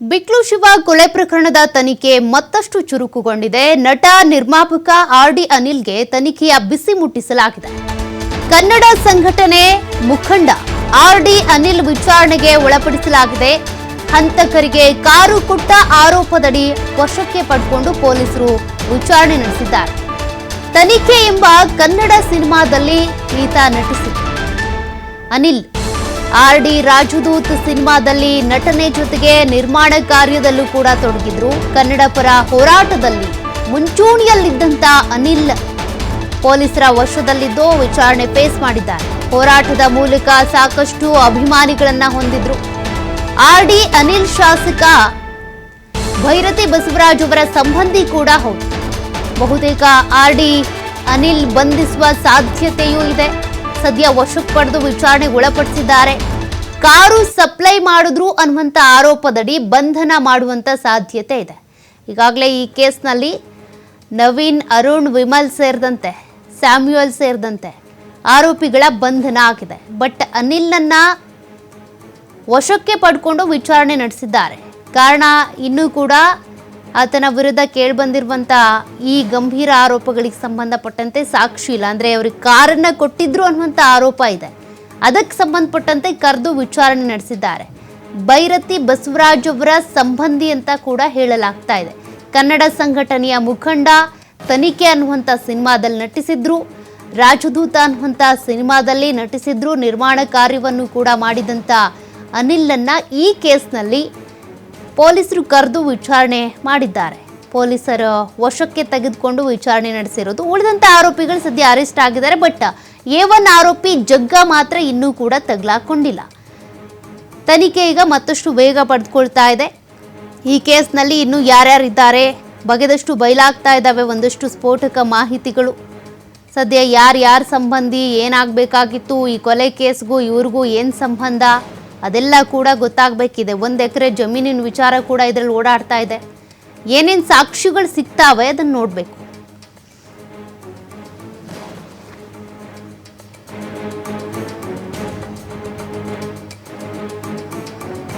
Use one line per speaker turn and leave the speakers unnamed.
ಬಿಕ್ಲು ಶಿವ ಕೊಲೆ ಪ್ರಕರಣದ ತನಿಖೆ ಮತ್ತಷ್ಟು ಚುರುಕುಗೊಂಡಿದೆ. ನಟ, ನಿರ್ಮಾಪಕ ಆರ್ ಡಿ ಅನಿಲ್ಗೆ ತನಿಖೆಯ ಬಿಸಿ ಮುಟ್ಟಿಸಲಾಗಿದೆ. ಕನ್ನಡ ಸಂಘಟನೆ ಮುಖಂಡ ಆರ್ ಡಿ ಅನಿಲ್ ವಿಚಾರಣೆಗೆ ಒಳಪಡಿಸಲಾಗಿದೆ. ಹಂತಕರಿಗೆ ಕಾರು ಕೊಟ್ಟ ಆರೋಪದಡಿ ವಶಕ್ಕೆ ಪಡ್ಕೊಂಡು ಪೊಲೀಸರು ವಿಚಾರಣೆ ನಡೆಸಿದ್ದಾರೆ. ತನಿಖೆ ಎಂಬ ಕನ್ನಡ ಸಿನಿಮಾದಲ್ಲಿ ಈತ ನಟಿಸಿದ್ದ ಅನಿಲ್. ಆರ್ ಡಿ ರಾಜದೂತ್ ಸಿನಿಮಾದಲ್ಲಿ ನಟನೆ ಜೊತೆಗೆ ನಿರ್ಮಾಣ ಕಾರ್ಯದಲ್ಲೂ ಕೂಡ ತೊಡಗಿದ್ರು. ಕನ್ನಡ ಪರ ಹೋರಾಟದಲ್ಲಿ ಮುಂಚೂಣಿಯಲ್ಲಿದ್ದಂತ ಅನಿಲ್ ಪೊಲೀಸರ ವಶದಲ್ಲಿದ್ದು ವಿಚಾರಣೆ ಫೇಸ್ ಮಾಡಿದ್ದಾರೆ. ಹೋರಾಟದ ಮೂಲಕ ಸಾಕಷ್ಟು ಅಭಿಮಾನಿಗಳನ್ನ ಹೊಂದಿದ್ರು. ಆರ್ ಡಿ ಅನಿಲ್ ಶಾಸಕ ಭೈರತಿ ಬಸವರಾಜ್ ಅವರ ಸಂಬಂಧಿ ಕೂಡ ಹೌದು. ಬಹುತೇಕ ಆರ್ ಡಿ ಅನಿಲ್ ಬಂಧಿಸುವ ಸಾಧ್ಯತೆಯೂ ಇದೆ. ಸದ್ಯ ವಶಕ್ಕೆ ಪಡೆದು ವಿಚಾರಣೆಗೆ ಒಳಪಡಿಸಿದ್ದಾರೆ. ಕಾರು ಸಪ್ಲೈ ಮಾಡಿದ್ರು ಅನ್ನುವಂಥ ಆರೋಪದಡಿ ಬಂಧನ ಮಾಡುವಂಥ ಸಾಧ್ಯತೆ ಇದೆ. ಈಗಾಗಲೇ ಈ ಕೇಸ್ನಲ್ಲಿ ನವೀನ್, ಅರುಣ್, ವಿಮಲ್ ಸೇರಿದಂತೆ, ಸ್ಯಾಮ್ಯುಯಲ್ ಸೇರಿದಂತೆ ಆರೋಪಿಗಳ ಬಂಧನ ಆಗಿದೆ. ಬಟ್ ಅನಿಲ್ನನ್ನ ವಶಕ್ಕೆ ಪಡ್ಕೊಂಡು ವಿಚಾರಣೆ ನಡೆಸಿದ್ದಾರೆ. ಕಾರಣ ಇನ್ನೂ ಕೂಡ ಆತನ ವಿರುದ್ಧ ಕೇಳಿಬಂದಿರುವಂಥ ಈ ಗಂಭೀರ ಆರೋಪಗಳಿಗೆ ಸಂಬಂಧಪಟ್ಟಂತೆ ಸಾಕ್ಷಿ ಇಲ್ಲ. ಅಂದರೆ ಅವ್ರಿಗೆ ಕಾರನ್ನ ಕೊಟ್ಟಿದ್ರು ಅನ್ನುವಂಥ ಆರೋಪ ಇದೆ. ಅದಕ್ಕೆ ಸಂಬಂಧಪಟ್ಟಂತೆ ಕರೆದು ವಿಚಾರಣೆ ನಡೆಸಿದ್ದಾರೆ. ಭೈರತಿ ಬಸವರಾಜ್ ಅವರ ಸಂಬಂಧಿ ಅಂತ ಕೂಡ ಹೇಳಲಾಗ್ತಾ ಇದೆ. ಕನ್ನಡ ಸಂಘಟನೆಯ ಮುಖಂಡ ತನಿಖೆ ಅನ್ನುವಂಥ ಸಿನಿಮಾದಲ್ಲಿ ನಟಿಸಿದ್ರು. ರಾಜದೂತ ಅನ್ನುವಂಥ ಸಿನಿಮಾದಲ್ಲಿ ನಟಿಸಿದ್ರು. ನಿರ್ಮಾಣ ಕಾರ್ಯವನ್ನು ಕೂಡ ಮಾಡಿದಂಥ ಅನಿಲ್ನನ್ನ ಈ ಕೇಸ್ನಲ್ಲಿ ಪೊಲೀಸರು ಕರೆದು ವಿಚಾರಣೆ ಮಾಡಿದ್ದಾರೆ. ಪೊಲೀಸರು ವಶಕ್ಕೆ ತೆಗೆದುಕೊಂಡು ವಿಚಾರಣೆ ನಡೆಸಿರೋದು. ಉಳಿದಂಥ ಆರೋಪಿಗಳು ಸದ್ಯ ಅರೆಸ್ಟ್ ಆಗಿದ್ದಾರೆ. ಬಟ್ ಎ ಒನ್ ಆರೋಪಿ ಜಗ್ಗ ಮಾತ್ರ ಇನ್ನೂ ಕೂಡ ತಗಲಾಕೊಂಡಿಲ್ಲ. ತನಿಖೆ ಈಗ ಮತ್ತಷ್ಟು ವೇಗ ಪಡೆದುಕೊಳ್ತಾ ಇದೆ. ಈ ಕೇಸ್ನಲ್ಲಿ ಇನ್ನೂ ಯಾರ್ಯಾರಿದ್ದಾರೆ? ಬಗೆದಷ್ಟು ಬಯಲಾಗ್ತಾ ಇದ್ದಾವೆ ಒಂದಷ್ಟು ಸ್ಫೋಟಕ ಮಾಹಿತಿಗಳು. ಸದ್ಯ ಯಾರ್ಯಾರ ಸಂಬಂಧಿ ಏನಾಗಬೇಕಾಗಿತ್ತು? ಈ ಕೊಲೆ ಕೇಸ್ಗೂ ಇವ್ರಿಗೂ ಏನು ಸಂಬಂಧ? ಅದೆಲ್ಲ ಕೂಡ ಗೊತ್ತಾಗಬೇಕಿದೆ. ಒಂದು ಎಕರೆ ಜಮೀನಿನ ವಿಚಾರ ಕೂಡ ಇದರಲ್ಲಿ ಓಡಾಡ್ತಾ ಇದೆ. ಏನೇನು ಸಾಕ್ಷಿಗಳು ಸಿಗ್ತಾವೆ ಅದನ್ನು ನೋಡಬೇಕು.